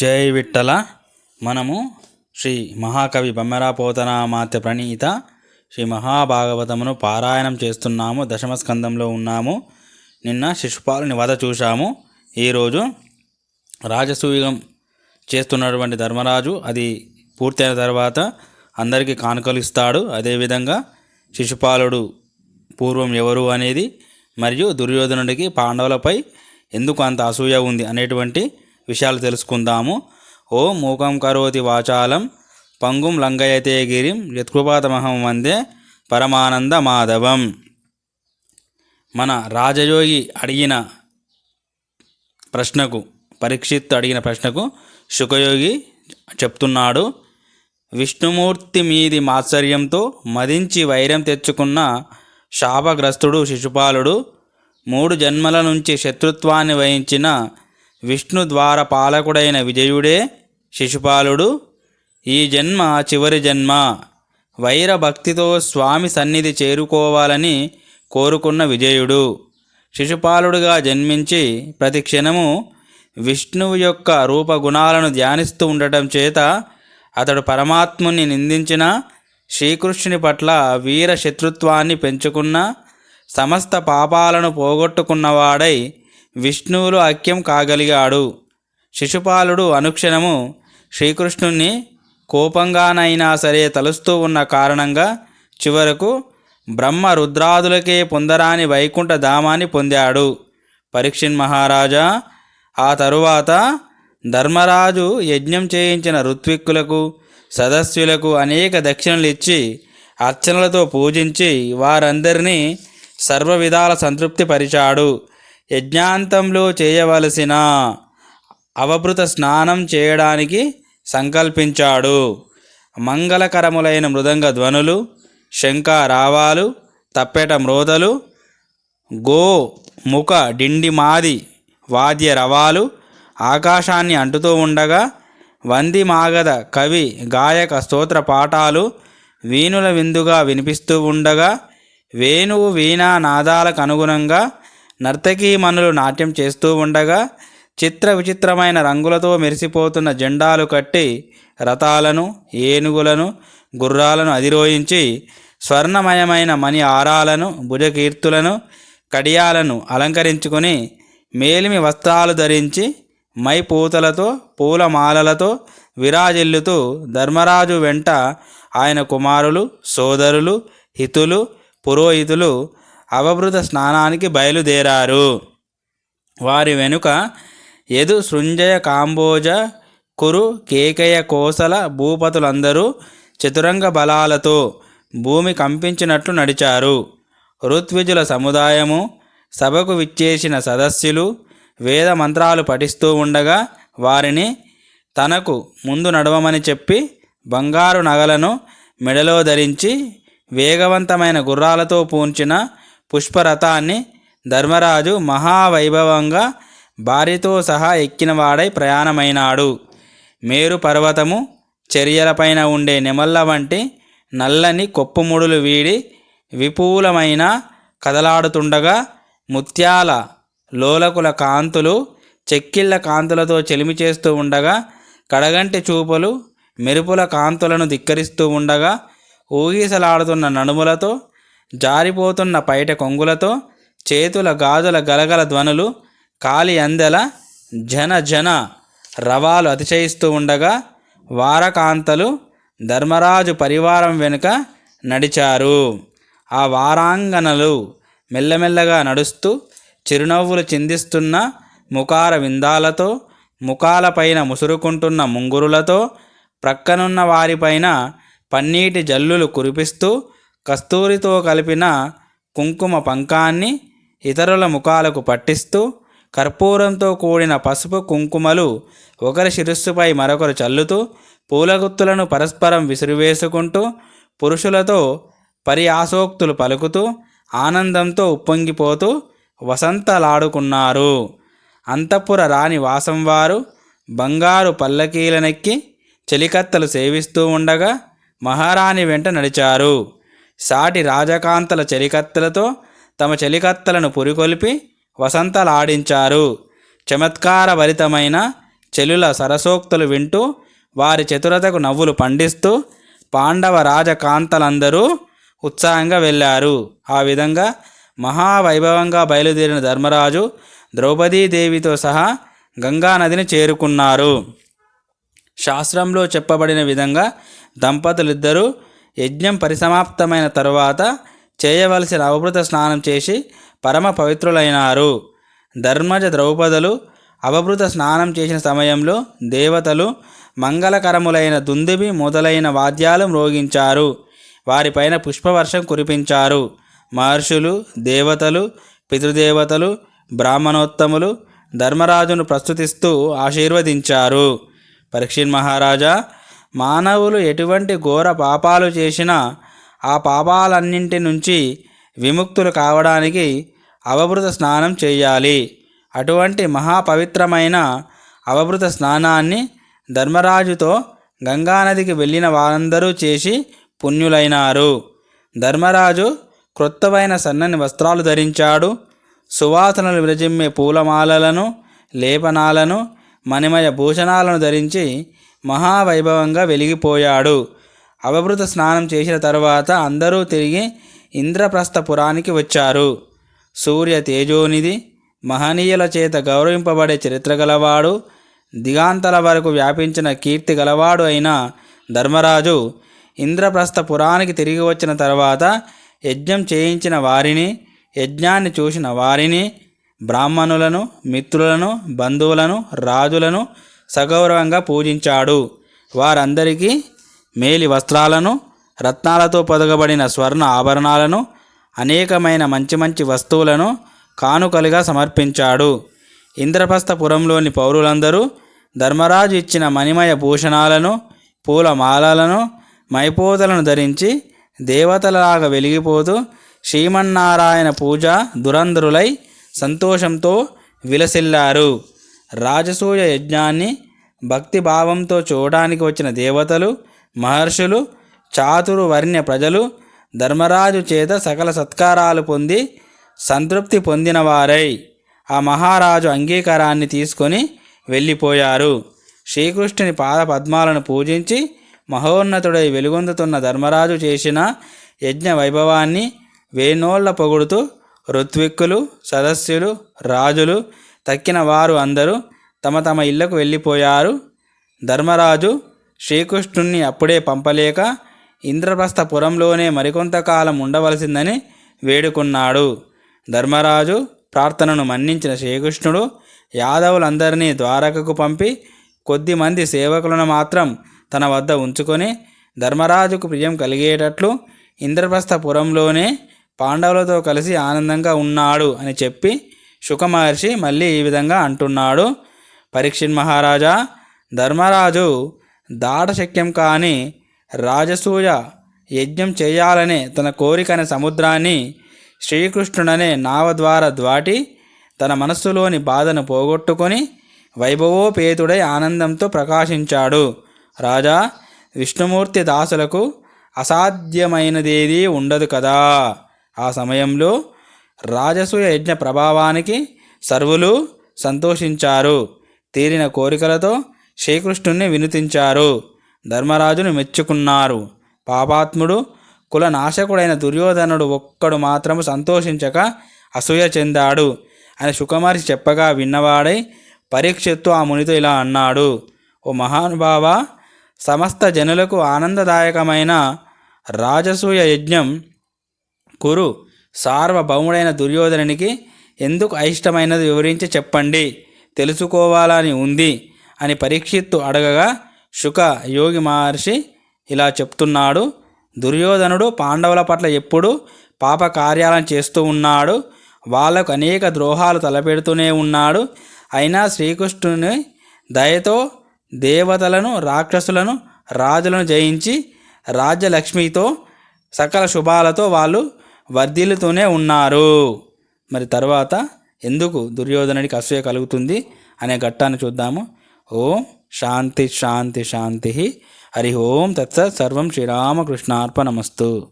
జై విట్టల మనము శ్రీ మహాకవి బొమ్మరాపోతనామాత్య ప్రణీత శ్రీ మహాభాగవతమును పారాయణం చేస్తున్నాము దశమస్కందంలో ఉన్నాము. నిన్న శిశుపాలుని వధ చూశాము. ఈరోజు రాజసూయం చేస్తున్నటువంటి ధర్మరాజు అది పూర్తయిన తర్వాత అందరికీ కానుకలు ఇస్తాడు అదేవిధంగా శిశుపాలుడు పూర్వం ఎవరు అనేది మరియు దుర్యోధనుడికి పాండవులపై ఎందుకు అంత అసూయ ఉంది అనేటువంటి విషయాలు తెలుసుకుందాము. ఓ మూకం కరోతి వాచాలం పంగుం లంగయతే గిరిం యత్కృపాతమహం వందే పరమానంద మాధవం. మన రాజయోగి అడిగిన ప్రశ్నకు పరీక్షిత్ అడిగిన ప్రశ్నకు శుకయోగి చెప్తున్నాడు విష్ణుమూర్తి మీది మాత్సర్యంతో మదించి వైరం తెచ్చుకున్న శాపగ్రస్తుడు శిశుపాలుడు మూడు జన్మల నుంచి శత్రుత్వాన్ని వహించిన విష్ణు ద్వార పాలకుడైన విజయుడే శిశుపాలుడు. ఈ జన్మ చివరి జన్మ. వైర భక్తితో స్వామి సన్నిధి చేరుకోవాలని కోరుకున్న విజయుడు. శిశుపాలుడుగా జన్మించి ప్రతి క్షణము విష్ణువు యొక్క రూపగుణాలను ధ్యానిస్తూ ఉండటం చేత అతడు పరమాత్ముని నిందించిన శ్రీకృష్ణుని పట్ల వీర శత్రుత్వాన్ని పెంచుకున్న సమస్త పాపాలను పోగొట్టుకున్నవాడై విష్ణువులు ఐక్యం కాగలిగాడు. శిశుపాలుడు అనుక్షణము శ్రీకృష్ణుణ్ణి కోపంగానైనా సరే తలుస్తూ ఉన్న కారణంగా చివరకు బ్రహ్మ రుద్రాదులకే పొందరాని వైకుంఠ ధామాన్ని పొందాడు. పరీక్షిన్ మహారాజా ఆ తరువాత ధర్మరాజు యజ్ఞం చేయించిన ఋత్విక్కులకు సదస్సులకు అనేక దక్షిణలు ఇచ్చి అర్చనలతో పూజించి వారందరినీ సర్వ విధాల సంతృప్తి పరిచాడు యజ్ఞాంతంలో చేయవలసిన అవభృత స్నానం చేయడానికి సంకల్పించాడు. మంగళకరములైన మృదంగ ధ్వనులు శంఖారావాలు తప్పెట మ్రోదలు గో ముఖ డిండి మాది వాద్య రవాలు ఆకాశాన్ని అంటుతూ ఉండగా వంది మాగధ కవి గాయక స్తోత్ర పాఠాలు వీణుల విందుగా వినిపిస్తూ ఉండగా వేణువు వీణా నాదాలకు అనుగుణంగా నర్తకీమణులు నాట్యం చేస్తూ ఉండగా చిత్ర విచిత్రమైన రంగులతో మెరిసిపోతున్న జెండాలు కట్టి రథాలను ఏనుగులను గుర్రాలను అధిరోహించి స్వర్ణమయమైన మణి ఆరాలను భుజకీర్తులను కడియాలను అలంకరించుకొని మేలిమి వస్త్రాలు ధరించి మై పూతలతో పూలమాలలతో విరాజిల్లుతూ ధర్మరాజు వెంట ఆయన కుమారులు సోదరులు హితులు పురోహితులు అవభృత స్నానానికి బయలుదేరారు. వారి వెనుక యదు సృంజయ కాంబోజ కురు కేకయ కోసల భూపతులందరూ చతురంగ బలాలతో భూమి కంపించినట్లు నడిచారు. ఋత్విజుల సముదాయము సభకు విచ్చేసిన సదస్సులు వేద మంత్రాలు పఠిస్తూ ఉండగా వారిని తనకు ముందు నడవమని చెప్పి బంగారు నగలను మెడలో ధరించి వేగవంతమైన గుర్రాలతో పూంచిన పుష్పరథాన్ని ధర్మరాజు మహావైభవంగా భార్యతో సహా ఎక్కినవాడై ప్రయాణమైనాడు. మేరు పర్వతము చర్యలపైన ఉండే నెమళ్ళ వంటి నల్లని కొప్పుముడులు వీడి విపులమైన కదలాడుతుండగా ముత్యాల లోలకుల కాంతులు చెక్కిళ్ళ కాంతులతో చెలిమి చేస్తూ ఉండగా కడగంటి చూపులు మెరుపుల కాంతులను ధిక్కరిస్తూ ఉండగా ఊగిసలాడుతున్న నడుములతో జారిపోతున్న పైట కొంగులతో చేతుల గాజుల గలగల ధ్వనులు కాలి అందెల జన జన రవాలు అతిశయిస్తూ ఉండగా వారకాంతలు ధర్మరాజు పరివారం వెనుక నడిచారు. ఆ వారాంగనలు మెల్లమెల్లగా నడుస్తూ చిరునవ్వులు చిందిస్తున్న ముఖార విందాలతో ముఖాలపైన ముసురుకుంటున్న ముంగురులతో ప్రక్కనున్న వారిపైన పన్నీటి జల్లులు కురిపిస్తూ కస్తూరితో కలిపిన కుంకుమ పంకాన్ని ఇతరుల ముఖాలకు పట్టిస్తూ కర్పూరంతో కూడిన పసుపు కుంకుమలు ఒకరి శిరస్సుపై మరొకరు చల్లుతూ పూలగుత్తులను పరస్పరం విసిరివేసుకుంటూ పురుషులతో పరి ఆసోక్తులు పలుకుతూ ఆనందంతో ఉప్పొంగిపోతూ వసంతలాడుకున్నారు. అంతఃపుర రాణి వాసం వారు బంగారు పల్లకీలనెక్కి చెలికత్తలు సేవిస్తూ ఉండగా మహారాణి వెంట నడిచారు. సాటి రాజకాంతల చెలికత్తలతో తమ చెలికత్తలను పురికొల్పి వసంతలాడించారు. చమత్కారభరితమైన చెలుల సరసోక్తులు వింటూ వారి చతురతకు నవ్వులు పండిస్తూ పాండవ రాజకాంతలందరూ ఉత్సాహంగా వెళ్ళారు. ఆ విధంగా మహావైభవంగా బయలుదేరిన ధర్మరాజు ద్రౌపదీదేవితో సహా గంగానదిని చేరుకున్నారు. శాస్త్రంలో చెప్పబడిన విధంగా దంపతులిద్దరూ యజ్ఞం పరిసమాప్తమైన తరువాత చేయవలసిన అవభృత స్నానం చేసి పరమ పవిత్రులైనారు. ధర్మజ ద్రౌపదులు అవభృత స్నానం చేసిన సమయంలో దేవతలు మంగళకరములైన దుందుబి మొదలైన వాద్యాలు మ్రోగించారు. వారిపైన పుష్పవర్షం కురిపించారు. మహర్షులు దేవతలు పితృదేవతలు బ్రాహ్మణోత్తములు ధర్మరాజును ప్రస్తుతిస్తూ ఆశీర్వదించారు. పరీక్షిత్ మహారాజా మానవులు ఎటువంటి ఘోర పాపాలు చేసినా ఆ పాపాలన్నింటి నుంచి విముక్తులు కావడానికి అవభృత స్నానం చేయాలి. అటువంటి మహాపవిత్రమైన అవభృత స్నానాన్ని ధర్మరాజుతో గంగానదికి వెళ్ళిన వారందరూ చేసి పుణ్యులైనారు. ధర్మరాజు క్రొత్తవైన సన్నని వస్త్రాలు ధరించాడు. సువాసనలు విరజిమ్మే పూలమాలలను లేపనాలను మణిమయ భూషణాలను ధరించి మహావైభవంగా వెలిగిపోయాడు. అవభృత స్నానం చేసిన తరువాత అందరూ తిరిగి ఇంద్రప్రస్థపురానికి వచ్చారు. సూర్య తేజోనిధి మహనీయుల చేత గౌరవింపబడే చరిత్ర గలవాడు దిగాంతల వరకు వ్యాపించిన కీర్తి గలవాడు అయిన ధర్మరాజు ఇంద్రప్రస్థపురానికి తిరిగి వచ్చిన తర్వాత యజ్ఞం చేయించిన వారిని యజ్ఞాన్ని చూసిన వారిని బ్రాహ్మణులను మిత్రులను బంధువులను రాజులను సగౌరవంగా పూజించాడు. వారందరికీ మేలి వస్త్రాలను రత్నాలతో పొదగబడిన స్వర్ణ ఆభరణాలను అనేకమైన మంచి మంచి వస్తువులను కానుకలుగా సమర్పించాడు. ఇంద్రప్రస్థపురంలోని పౌరులందరూ ధర్మరాజు ఇచ్చిన మణిమయ భూషణాలను పూలమాలలను మైపోతలను ధరించి దేవతలలాగా వెలిగిపోతూ శ్రీమన్నారాయణ పూజ దురంధరులై సంతోషంతో విలసిల్లారు. రాజసూయ యజ్ఞాన్ని భక్తి భావంతో చూడడానికి వచ్చిన దేవతలు మహర్షులు చాతురు వర్ణ్య ప్రజలు ధర్మరాజు చేత సకల సత్కారాలు పొంది సంతృప్తి పొందినవారై ఆ మహారాజు అంగీకారాన్ని తీసుకొని వెళ్ళిపోయారు. శ్రీకృష్ణుని పాద పద్మాలను పూజించి మహోన్నతుడై వెలుగొందుతున్న ధర్మరాజు చేసిన యజ్ఞ వైభవాన్ని వేణోళ్ళ పొగుడుతూ ఋత్విక్కులు సదస్సులు రాజులు తక్కిన వారు అందరూ తమ తమ ఇళ్ళకు వెళ్ళిపోయారు. ధర్మరాజు శ్రీకృష్ణుణ్ణి అప్పుడే పంపలేక ఇంద్రప్రస్థపురంలోనే మరికొంతకాలం ఉండవలసిందని వేడుకున్నాడు. ధర్మరాజు ప్రార్థనను మన్నించిన శ్రీకృష్ణుడు యాదవులందరినీ ద్వారకకు పంపి కొద్దిమంది సేవకులను మాత్రం తన వద్ద ఉంచుకొని ధర్మరాజుకు ప్రియం కలిగేటట్లు ఇంద్రప్రస్థపురంలోనే పాండవులతో కలిసి ఆనందంగా ఉన్నాడు అని చెప్పి శుకమహర్షి మళ్ళీ ఈ విధంగా అంటున్నాడు. పరీక్షిత్ మహారాజా ధర్మరాజు దాటశక్యం కాని రాజసూయ యజ్ఞం చేయాలనే తన కోరికనే సముద్రాన్ని శ్రీకృష్ణుడనే నావ ద్వారా ద్వాటి తన మనస్సులోని బాధను పోగొట్టుకొని వైభవోపేతుడై ఆనందంతో ప్రకాశించాడు. రాజా విష్ణుమూర్తి దాసులకు అసాధ్యమైనదేదీ ఉండదు కదా. ఆ సమయంలో రాజసూయ యజ్ఞ ప్రభావానికి సర్వులు సంతోషించారు. తీరిన కోరికలతో శ్రీకృష్ణుణ్ణి వినుతించారు. ధర్మరాజును మెచ్చుకున్నారు. పాపాత్ముడు కుల నాశకుడైన దుర్యోధనుడు ఒక్కడు మాత్రము సంతోషించక అసూయ చెందాడు అని సుఖమహర్షి చెప్పగా విన్నవాడై పరీక్షత్తు ఆ మునితో ఇలా అన్నాడు. ఓ మహానుభావ సమస్త జనులకు ఆనందదాయకమైన రాజసూయ యజ్ఞం కురు. సార్వభౌముడైన దుర్యోధనునికి ఎందుకు అయిష్టమైనది వివరించి చెప్పండి? తెలుసుకోవాలని ఉంది అని పరీక్షిత్తు అడగగా శుక యోగి మహర్షి ఇలా చెప్తున్నాడు. దుర్యోధనుడు పాండవుల పట్ల ఎప్పుడూ పాప కార్యాలను చేస్తూ ఉన్నాడు. వాళ్ళకు అనేక ద్రోహాలు తలపెడుతూనే ఉన్నాడు. అయినా శ్రీకృష్ణుని దయతో దేవతలను రాక్షసులను రాజులను జయించి రాజ్యలక్ష్మితో సకల శుభాలతో వాళ్ళు వర్ధిల్లుతూనే ఉన్నారు. మరి తర్వాత ఎందుకు దుర్యోధనుడికి అసూయ కలుగుతుంది అనే ఘట్టాన్ని చూద్దాము. ఓం శాంతి శాంతి శాంతి. హరి ఓం తత్సత్ సర్వం శ్రీరామకృష్ణార్పణమస్తు.